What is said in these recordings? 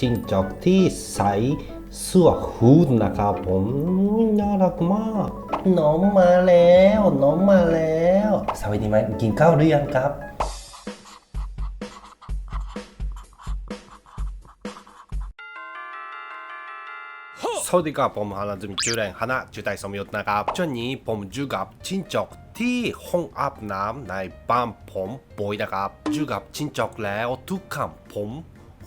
จิ้งจอกที่ใส่เสื้อฮูดนะครับผมน่ารักมากน้องมาแล้วน้องมาแล้ว สวัสดีไหมกินข้าวหรือยังครับ สวัสดีครับผมฮานาจุมิจูเรนฮานะจูไตสมยศนะครับช่วงนี้ผมอยู่กับจิ้งจอกที่ห้องอาบน้ำในบ้านผมบ่อยนะครับอยู่กับจิ้งจอกแล้วทุกคำผม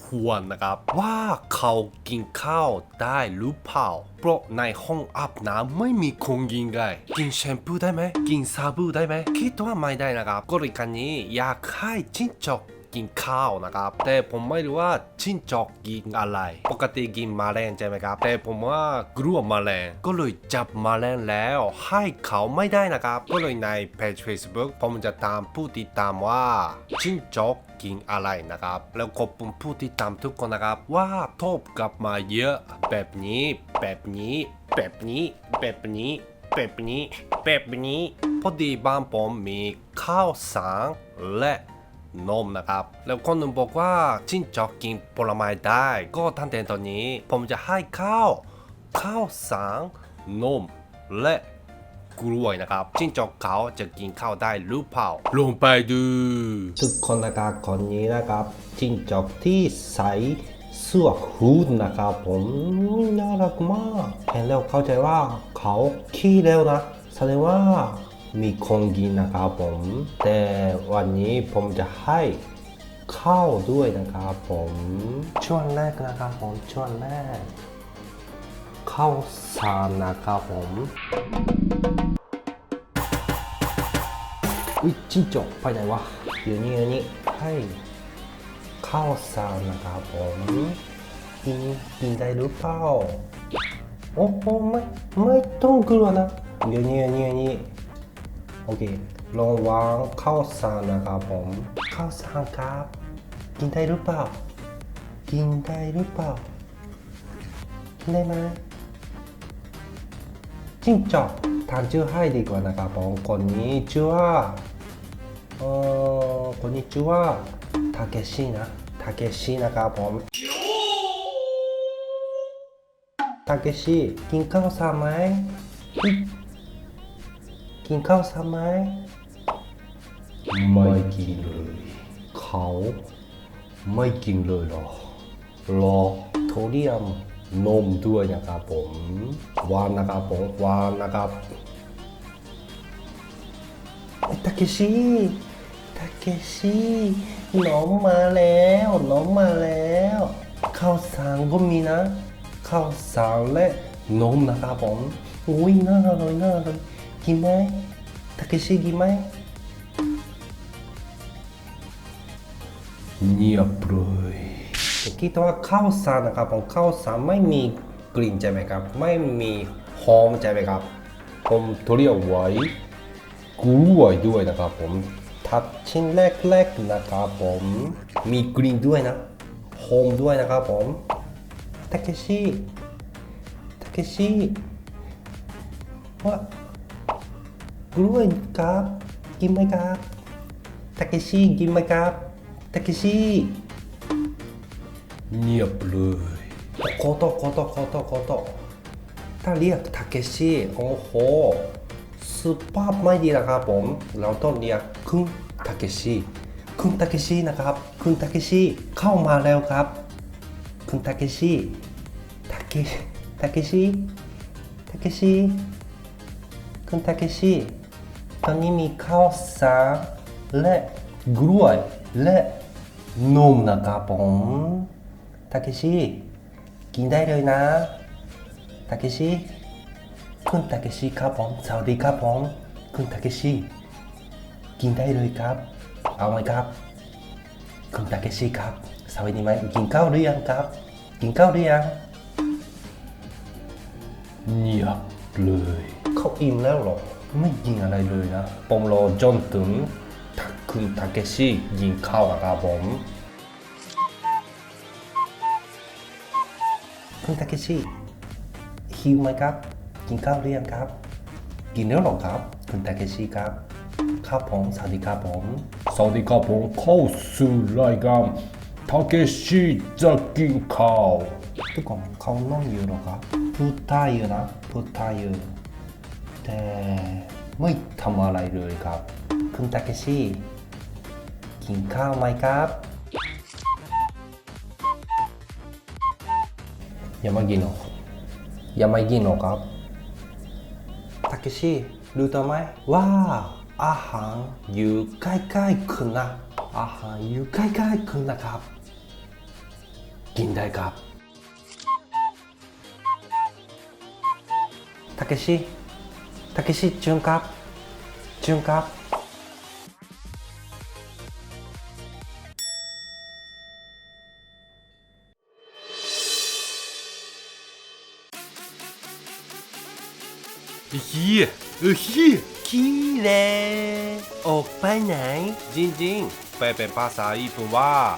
ห่วงนะครับ ว่าเขากินข้าวได้หรือเปล่าเพราะในห้องอาบน้ำไม่มีคนกินไงกินแชมพูได้ไหมกินซาบูได้ไหมคิดว่าไม่ได้นะครับ ก็เลยกันนี้อยากให้จิ้งจอก กินข้าวนะครับ แต่ผมไม่รู้ว่าจิ้งจอกกินอะไร ปกติกินมาแมลงใช่ไหมครับ แต่ผมว่ากลัวมาแมลงก็เลยจับมาแมลงแล้วให้เขาไม่ได้นะครับ ก็เลยในเพจ Facebook ผมจะตามผู้ติดตามว่าจิ้งจอกกินอะไรนะครับ แล้วขอบคุณผู้ติดตามทุกคนนะครับว่าทบกลับมาเยอะ แบบนี้ แบบนี้ แบบนี้ แบบนี้ แบบนี้ แบบนี้ พอดีบ้านผมมีข้าวสารและ นมนะครับ แล้วคนหนึ่งบอกว่าจิ้งจอกกินผลไม้ได้ ก็ตั้งแต่ตอนนี้ ผมจะให้ข้าว ข้าวสารนม และกล้วยนะครับจิ้งจอกเขาจะกินข้าวได้หรือเปล่าลงไปดูทุกคนนะครับคนนี้นะครับจิ้งจอกที่ใสเสื้อฮูดนะครับผมน่ารักมากเห็นแล้วเข้าใจว่าเขาขี้แล้วนะแสดงว่า มีคนกินนะครับผม แต่วันนี้ผมจะให้ข้าวด้วยนะครับผม ช่วงแรกนะครับผมช่วงแรกข้าวสารนะครับผมอุ้ยจิ้งจกไปไหนวะอยู่นี่อยู่นี่ให้ข้าวสารนะครับผมกินกินได้หรือเปล่าโอ้โหไม่ไม่ต้องกลัวนะเดี๋ยวนี้เดี๋ยวนี้เดี๋ยวนี้ โอเคลองวางข้าวสารนะครับผมข้าวสารครับ กินได้หรือเปล่า กินได้หรือเปล่า กินได้ไหมจิ้งจอกทานชื่อให้ดีกว่านะครับผมคนนี้ชื่อว่าเอ่อคนนี้ชื่อว่าทาเคชินะทาเคชินะครับผมทาเคชิกินข้าวสารไหม กินข้าวซ้ำไหมไม่กินเลย เขาไม่กินเลยหรอรอโทเรียมนมด้วยนะครับผมหวานนะครับผมหวานนะครับทาเคชิทาเคชิน้องมาแล้วน้องมาแล้วข้าวสารก็มีนะข้าวสารและนมนะครับผมอุ้ยน่าอร่อยน่าอร่อย กินไหมทาเคชิกินไหมเงียบเลยคิดว่าข้าวสารนะครับผมข้าวสารไม่มีกลิ่นใช่ไหมครับ ไม่มีหอมใช่ไหมครับ ผมเรียกไว้กล้วยด้วยนะครับผมทัดชิ้นแรกๆนะครับผมมีกลิ่นด้วยนะหอมด้วยนะครับผมทาเคชิทาเคชิว่า กล้วยครับกินไหมครับทาเคชิกินไหมครับทาเคชิเงียบเลยโคโตโคโตโคโตโคโตถ้าเรียกทาเคชิโอ้โหสุภาพไม่ดีนะครับผม เราต้องเรียกคุณทาเคชิคุณทาเคชินะครับ คุณทาเคชิเข้ามาแล้วครับ คุณทาเคชิทาเคทาเคชิทาเคชิคุณทาเคชิ ตอนนี้มีข้าวสารและกล้วยและนมนะครับผมทาเคชิกินได้เลยนะทาเคชิคุณทาเคชิครับผมสวัสดีครับผมคุณทาเคชิกินได้เลยครับ เอาไหมครับ คุณทาเคชิครับสวัสดีไหมกินข้าวหรือยังครับ กินข้าวหรือยังเงียบเลย เขาอิ่มแล้วเหรอ ก็ไม่ยิงอะไรเลยนะผมรอจนถึงทักคุณทาเกชิยิงเข้าครับอมคุณทาเกชิหิวไหมครับ กินข้าวหรือยังครับ กินแล้วหรอครับ คุณทาเกชิครับ ครับผม สวัสดีครับผม สวัสดีครับผมเข้าสู่รายการทาเกชิจะกินข้าวทุกคนเขานั่งอยู่หรอครับพูดไทยเยอะนะพูดไทยเยอะ แต่ไม่ทำอะไรเลยครับ คุณตาเคชิกินข้าวไหมครับ ยังไม่กินหรอยังไม่กินหรอครับตาเคชิรู้ตัไหมว่าอาหารยู่ใกล้ๆคุณนะอาหารยู่ใกล้ๆคุณนะครับ กินได้ครับตาเคชิ たけし潤か潤かうひえうひえきれいおっぱいないじんじんぺぺぱさいぷわ